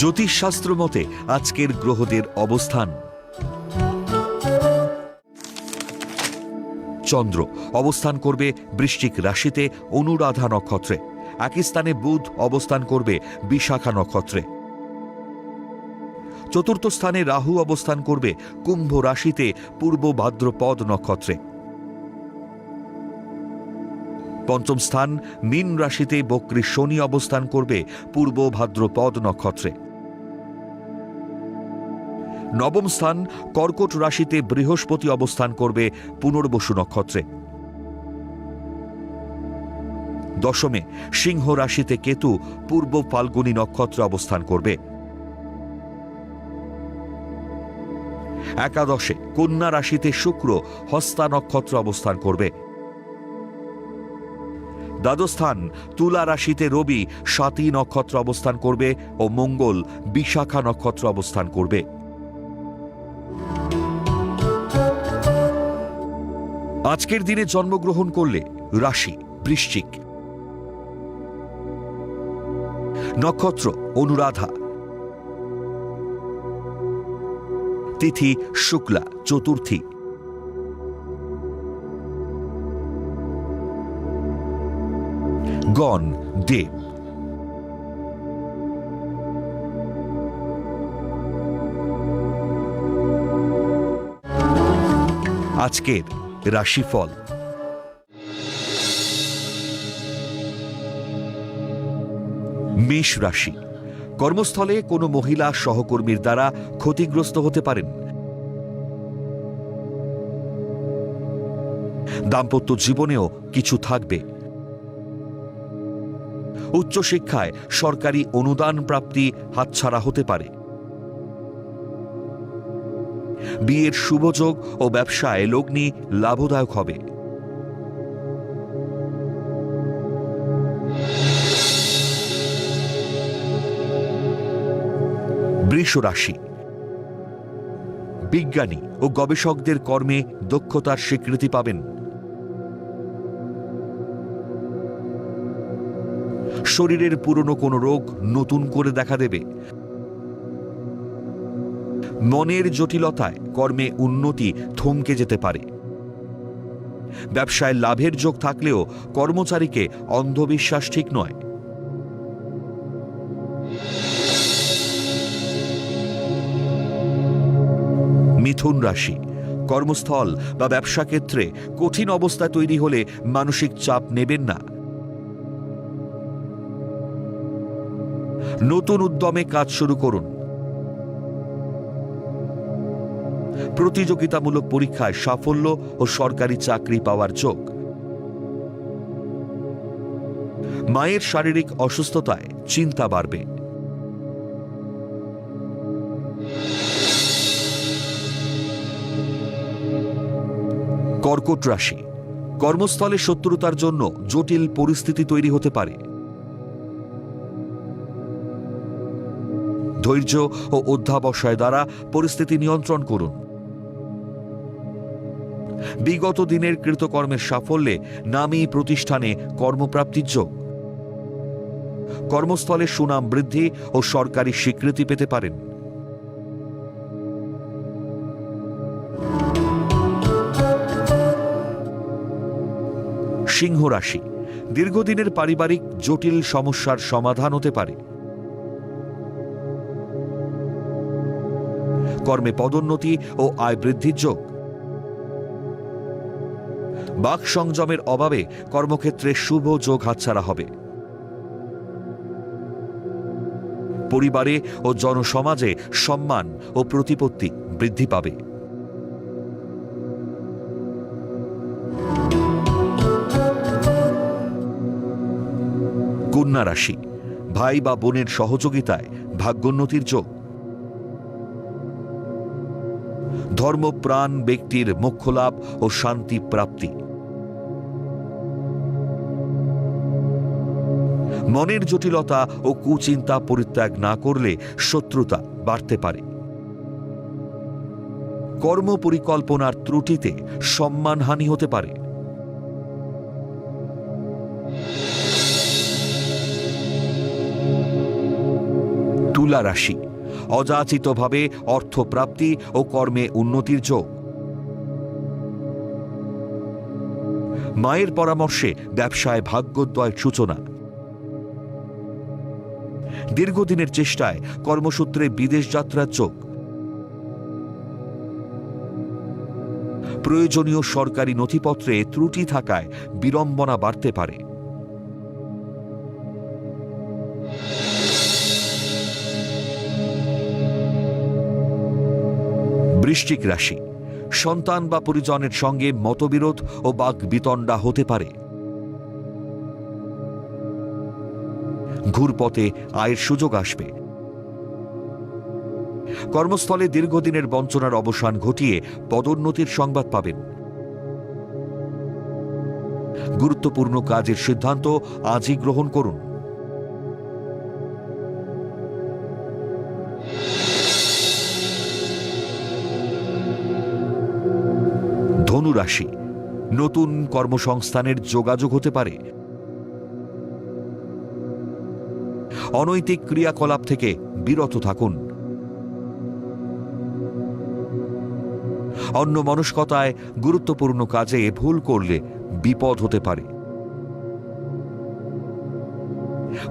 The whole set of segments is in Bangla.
জ্যোতিষশাস্ত্র মতে আজকের গ্রহদের অবস্থান। চন্দ্র, অবস্থান করবে বৃশ্চিক রাশিতে অনুরাধা নক্ষত্রে। একই স্থানে বুধ অবস্থান করবে বিশাখা নক্ষত্রে। চতুর্থ স্থানে রাহু অবস্থান করবে কুম্ভ রাশিতে পূর্ব ভাদ্রপদ নক্ষত্রে। পঞ্চম স্থান, মীন রাশিতে বক্রী শনি অবস্থান করবে পূর্ব ভাদ্রপদ নক্ষত্রে। নবম স্থান কর্কট রাশিতে বৃহস্পতি অবস্থান করবে পুনর্বসু নক্ষত্রে। দশমে সিংহ রাশিতে কেতু পূর্ব ফাল্গুনী নক্ষত্রে অবস্থান করবে। একাদশে কন্যা রাশিতে শুক্র হস্তা নক্ষত্র অবস্থান করবে। দ্বাদস্থান তুলা রাশিতে রবি, সাতী নক্ষত্র অবস্থান করবে ও মঙ্গল, বিশাখা নক্ষত্র অবস্থান করবে। আজকের দিনে জন্মগ্রহণ করলে রাশি বৃশ্চিক। নক্ষত্র অনুরাধা। তিথি শুক্লা চতুর্থী। গণ দেব। আজকের রাশিফল। মেষ রাশি। কর্মস্থলে কোনো মহিলা সহকর্মীর দ্বারা ক্ষতিগ্রস্ত হতে পারেন। দাম্পত্য জীবনেও কিছু থাকবে। উচ্চশিক্ষায় সরকারি অনুদান প্রাপ্তি হাতছাড়া হতে পারে। বিয়ের শুভযোগ ও ব্যবসায় লগ্নি লাভদায়ক হবে। বৃষ রাশি বিজ্ঞানী ও গবেষকদের কর্মে দক্ষতার স্বীকৃতি পাবেন। শরীরের পুরনো কোনো রোগ নতুন করে দেখা দেবে। মনের জটিলতায় কর্মে উন্নতি থমকে যেতে পারে। ব্যবসায় লাভের যোগ থাকলেও কর্মচারীকে অন্ধবিশ্বাস ঠিক নয়। মিথুন রাশি, কর্মস্থল বা ব্যবসা ক্ষেত্রে কঠিন অবস্থা তৈরি হলে মানসিক চাপ নেবেন না। নতুন উদ্যমে কাজ শুরু করুন। প্রতিযোগিতামূলক পরীক্ষায় সাফল্য ও সরকারি চাকরি পাওয়ার যোগ মায়ের শারীরিক অসুস্থতায় চিন্তা বাড়বে। কর্কট রাশি। কর্মস্থলে শত্রুতার জন্য জটিল পরিস্থিতি তৈরি হতে পারে। ধৈর্য ও অধ্যাবসায় দ্বারা পরিস্থিতি নিয়ন্ত্রণ করুন। বিগত দিনের কৃতকর্মের সাফল্যে নামী প্রতিষ্ঠানে কর্মপ্রাপ্তির যোগ। কর্মস্থলে সুনাম বৃদ্ধি ও সরকারি স্বীকৃতি পেতে পারেন। সিংহ রাশি। দীর্ঘদিনের পারিবারিক জটিল সমস্যার সমাধান হতে পারে। কর্মে পদোন্নতি ও আয় বৃদ্ধির যোগ। বাক সংযমের অভাবে কর্মক্ষেত্রে শুভ যোগ হাতছাড়া হবে। পরিবারে ও জনসমাজে সম্মান ও প্রতিপত্তি বৃদ্ধি পাবে। কন্যা রাশি, ভাই বা বোনের সহযোগিতায় ভাগ্যোন্নতির যোগ। ধর্মপ্রাণ ব্যক্তির মোক্ষলাভ ও শান্তি প্রাপ্তি। মনের জটিলতা ও কুচিন্তা পরিত্যাগ না করলে শত্রুতা বাড়তে পারে। কর্ম পরিকল্পনার ত্রুটিতে সম্মানহানি হতে পারে। তুলা রাশি অযাচিতভাবে অর্থপ্রাপ্তি ও কর্মে উন্নতির যোগ। মায়ের পরামর্শে ব্যবসায় ভাগ্যোদয়ের সূচনা। দীর্ঘদিনের চেষ্টায় কর্মসূত্রে বিদেশ যাত্রার চোখ প্রয়োজনীয় সরকারি নথিপত্রে ত্রুটি থাকায় বিড়ম্বনা বাড়তে পারে। বৃশ্চিক রাশি। সন্তান বা পরিজনের সঙ্গে মতবিরোধ ও বাক বিতণ্ডা হতে পারে। ঘুরপথে আয়ের সুযোগ আসবে। কর্মস্থলে দীর্ঘদিনের বঞ্চনার অবসান ঘটিয়ে পদোন্নতির সংবাদ পাবেন। গুরুত্বপূর্ণ কাজের সিদ্ধান্ত আজই গ্রহণ করুন। রাশি নতুন কর্মসংস্থানের যোগাযোগ হতে পারে। অনৈতিক ক্রিয়াকলাপ থেকে বিরত থাকুন। অন্য মনস্কতায় গুরুত্বপূর্ণ কাজে ভুল করলে বিপদ হতে পারে।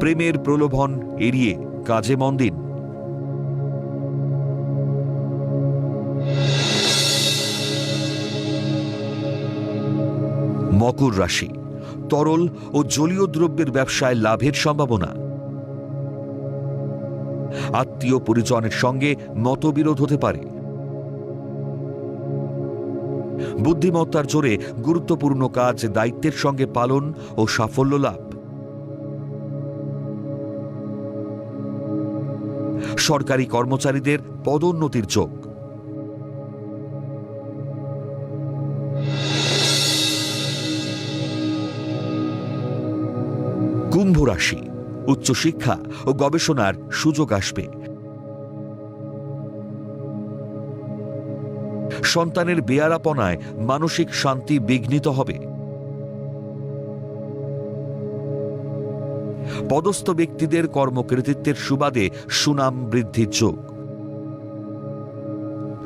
প্রেমের প্রলোভন এড়িয়ে কাজে মন দিন। মকর রাশি। তরল ও জলীয় দ্রব্যের ব্যবসায় লাভের সম্ভাবনা। আত্মীয় পরিজনের সঙ্গে মতবিরোধ হতে পারে। বুদ্ধিমত্তার জোরে গুরুত্বপূর্ণ কাজ দায়িত্বের সঙ্গে পালন ও সাফল্য লাভ। সরকারি কর্মচারীদের পদোন্নতির যোগ। কুম্ভ রাশি, উচ্চশিক্ষা ও গবেষণার সুযোগ আসবে। সন্তানের বেয়ারাপনায় মানসিক শান্তি বিঘ্নিত হবে। পদস্থ ব্যক্তিদের কর্মকৃতিত্বের সুবাদে সুনাম বৃদ্ধির যোগ।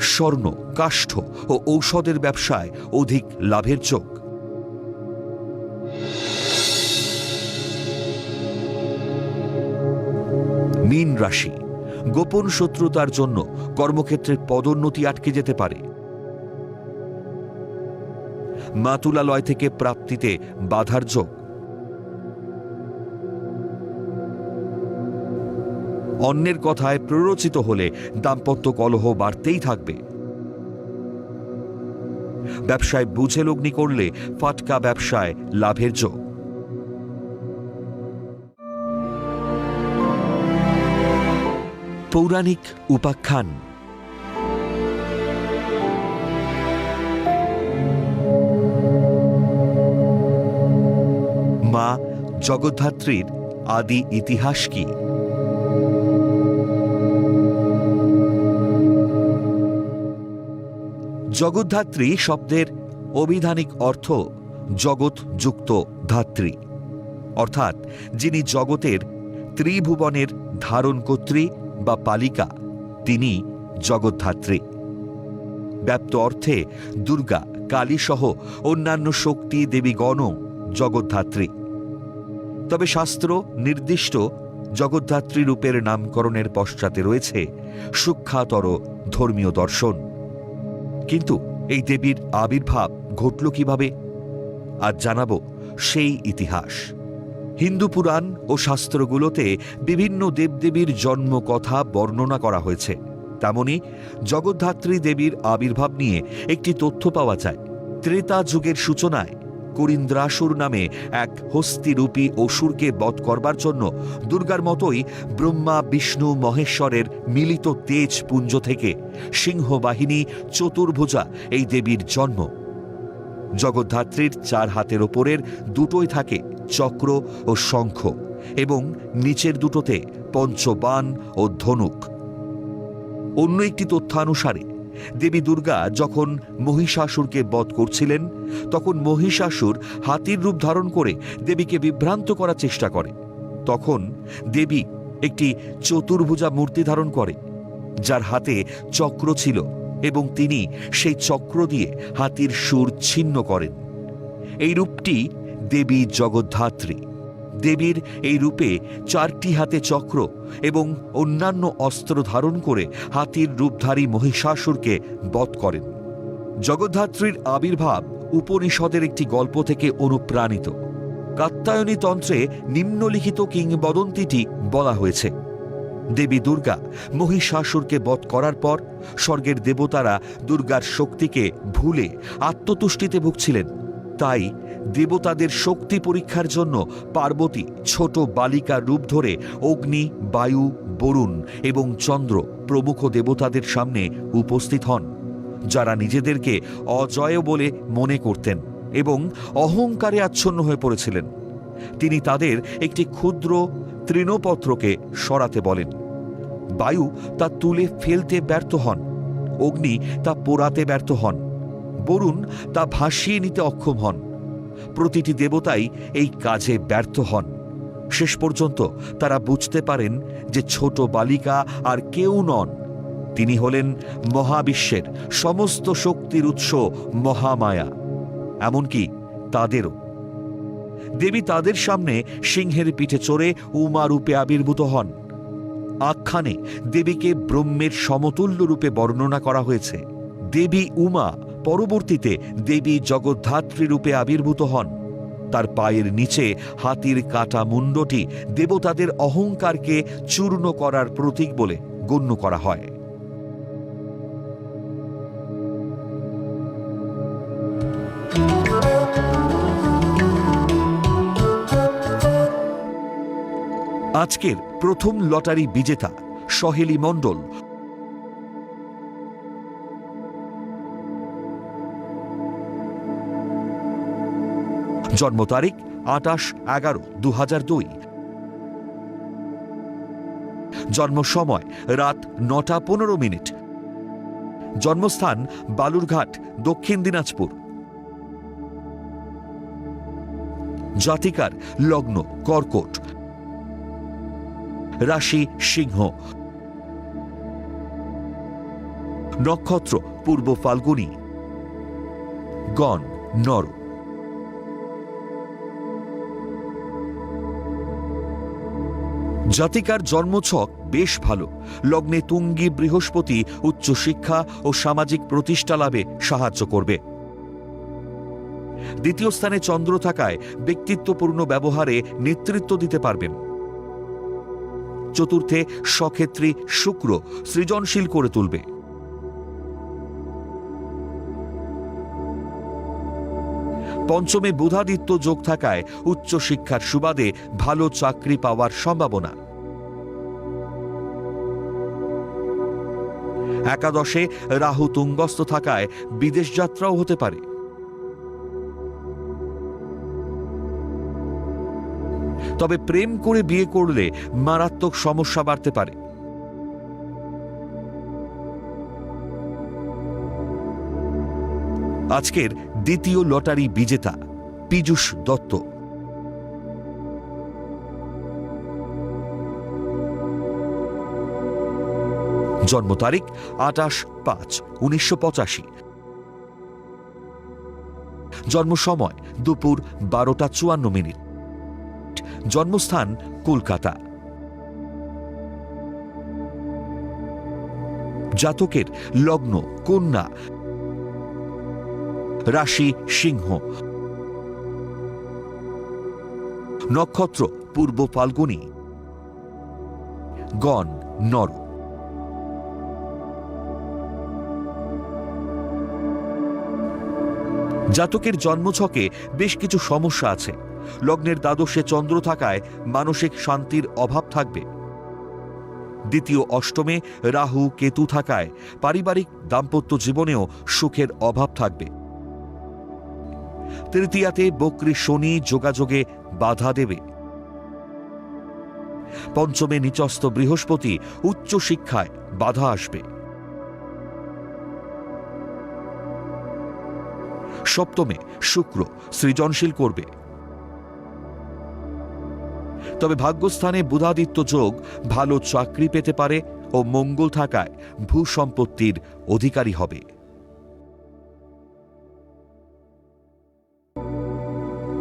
স্বর্ণ, কাষ্ঠ ও ঔষধের ব্যবসায় অধিক লাভের যোগ। মীন রাশি। গোপন শত্রুতার জন্য কর্মক্ষেত্রের পদোন্নতি আটকে যেতে পারে। মাতুলালয় থেকে প্রাপ্তিতে বাধার যোগ। অন্যের কথায় প্ররোচিত হলে দাম্পত্য কলহ বাড়তেই থাকবে। ব্যবসায় বুঝে লগ্নি করলে ফাটকা ব্যবসায় লাভের যোগ। পৌরাণিক উপাখ্যান। মা জগদ্ধাত্রীর আদি ইতিহাস কি? জগদ্ধাত্রী শব্দের অভিধানিক অর্থ জগৎ যুক্ত ধাত্রী। অর্থাৎ যিনি জগতের ত্রিভুবনের ধারণকর্ত্রী বা পালিকা, তিনি জগদ্ধাত্রী। ব্যাপ্ত অর্থে দুর্গা কালী সহ অন্যান্য শক্তি দেবীগণও জগদ্ধাত্রী। তবে শাস্ত্র নির্দিষ্ট জগদ্ধাত্রী রূপের নামকরণের পশ্চাতে রয়েছে সূক্ষাতর ধর্মীয় দর্শন। কিন্তু এই দেবীর আবির্ভাব ঘটল কীভাবে? আজ জানাব সেই ইতিহাস। হিন্দু পুরাণ ও শাস্ত্রগুলোতে বিভিন্ন দেবদেবীর জন্মকথা বর্ণনা করা হয়েছে। তেমনি জগদ্ধাত্রী দেবীর আবির্ভাব নিয়ে একটি তথ্য পাওয়া যায়। ত্রেতা যুগের সূচনায় করিন্দ্রাসুর নামে এক হস্তিরূপী অসুরকে বধ করবার জন্য দুর্গার মতোই ব্রহ্মা, বিষ্ণু, মহেশ্বরের মিলিত তেজ পুঞ্জ থেকে সিংহবাহিনী, চতুর্ভুজা এই দেবীর জন্ম। জগদ্ধাত্রীর চার হাতের ওপরের দুটোই থাকে চক্র ও শঙ্খ এবং নিচের দুটোতে পঞ্চবান ও ধনুক। অন্য একটি তথ্যানুসারে, দেবী দুর্গা যখন মহিষাসুরকে বধ করছিলেন, তখন মহিষাসুর হাতির রূপ ধারণ করে দেবীকে বিভ্রান্ত করার চেষ্টা করে। তখন দেবী একটি চতুর্ভুজা মূর্তি ধারণ করে, যার হাতে চক্র ছিল এবং তিনি সেই চক্র দিয়ে হাতির সুর ছিন্ন করেন। এই রূপটি দেবী জগদ্ধাত্রী। দেবীর এই রূপে চারটি হাতে চক্র এবং অন্যান্য অস্ত্র ধারণ করে হাতির রূপধারী মহিষাসুরকে বধ করেন। জগদ্ধাত্রীর আবির্ভাব উপনিষদের একটি গল্প থেকে অনুপ্রাণিত। কাত্যায়নী তন্ত্রে নিম্নলিখিত কিংবদন্তিটি বলা হয়েছে। দেবী দুর্গা মহিষাসুরকে বধ করার পর স্বর্গের দেবতারা দুর্গার শক্তিকে ভুলে আত্মতুষ্টিতে ভুগছিলেন। তাই দেবতাদের শক্তি পরীক্ষার জন্য পার্বতী ছোট বালিকার রূপ ধরে অগ্নি, বায়ু, বরুণ এবং চন্দ্র প্রমুখ দেবতাদের সামনে উপস্থিত হন, যারা নিজেদেরকে অজয় বলে মনে করতেন এবং অহংকারে আচ্ছন্ন হয়ে পড়েছিলেন। তিনি তাদের একটি ক্ষুদ্র তৃণপত্রকে সরাতে বলেন। বায়ু তা তুলে ফেলতে ব্যর্থ হন, অগ্নি তা পোড়াতে ব্যর্থ হন, বরুণ তা ভাসিয়ে নিতে অক্ষম হন। প্রতিটি দেবতাই এই কাজে ব্যর্থ হন। শেষ পর্যন্ত তারা বুঝতে পারেন যে ছোট বালিকা আর কেউ নন। তিনি হলেন মহাবিশ্বের সমস্ত শক্তির উৎস মহামায়া। এমনকি তাদেরও। দেবী তাদের সামনে সিংহের পিঠে চড়ে উমা রূপে আবির্ভূত হন। আখ্যানে দেবীকে ব্রহ্মের সমতুল্য রূপে বর্ণনা করা হয়েছে। দেবী উমা পরবর্তীতে দেবী জগদ্ধাত্রী রূপে আবির্ভূত হন। তার পায়ের নিচে হাতির কাটা মুন্ডটি দেবতাদের অহংকারকে চূর্ণ করার প্রতীক বলে গণ্য করা হয়। আজকের প্রথম লটারি বিজেতা সহেলি মণ্ডল জন্ম তারিখ আটাশ এগারো দু দুই। জন্ম সময় রাত নটা পনেরো মিনিট। জন্মস্থান বালুরঘাট, দক্ষিণ দিনাজপুর। জাতিকার লগ্ন কর্কট। রাশি সিংহ। নক্ষত্র পূর্ব ফাল্গুনী। গণ নর জাতিকার জন্মছক বেশ ভালো। লগ্নে তুঙ্গী বৃহস্পতি উচ্চশিক্ষা ও সামাজিক প্রতিষ্ঠা লাভে সাহায্য করবে। দ্বিতীয় স্থানে চন্দ্র থাকায় ব্যক্তিত্বপূর্ণ ব্যবহারে নেতৃত্ব দিতে পারবেন। চতুর্থে সক্ষেত্রী শুক্র সৃজনশীল করে তুলবে। পঞ্চমে বুধাদিত্য যোগ থাকায় উচ্চশিক্ষার সুবাদে ভালো চাকরি পাওয়ার সম্ভাবনা। একাদশে রাহু তুঙ্গস্থ থাকায় বিদেশ যাত্রাও হতে পারে। তবে প্রেম করে বিয়ে করলে মারাত্মক সমস্যা বাড়তে পারে। আজকের দ্বিতীয় লটারি বিজেতা পীযূষ দত্ত। জন্ম তারিখ আটাশ পাঁচ উনিশশো পঁচাশি। জন্ম সময় দুপুর বারোটা চুয়ান্ন মিনিট। জন্মস্থান কলকাতা। জাতকের লগ্ন কন্যা রাশি সিংহ। নক্ষত্র, পূর্ব ফাল্গুনী। গণ, নর। জাতকের জন্মছকে বেশ কিছু সমস্যা আছে। লগ্নের দ্বাদশে চন্দ্র থাকায় মানসিক শান্তির অভাব থাকবে। দ্বিতীয় অষ্টমে রাহু, কেতু থাকায় পারিবারিক দাম্পত্য জীবনেও সুখের অভাব থাকবে। তৃতীয়াতে বক্রী শনি যোগাযোগে বাধা দেবে। পঞ্চমে নিচস্থ বৃহস্পতি উচ্চ শিক্ষায় বাধা আসবে। সপ্তমে শুক্র সৃজনশীল করবে। তবে ভাগ্যস্থানে বুধাদিত্য যোগ ভালো চাকরি পেতে পারে ও মঙ্গল থাকায় ভূ সম্পত্তির অধিকারী হবে।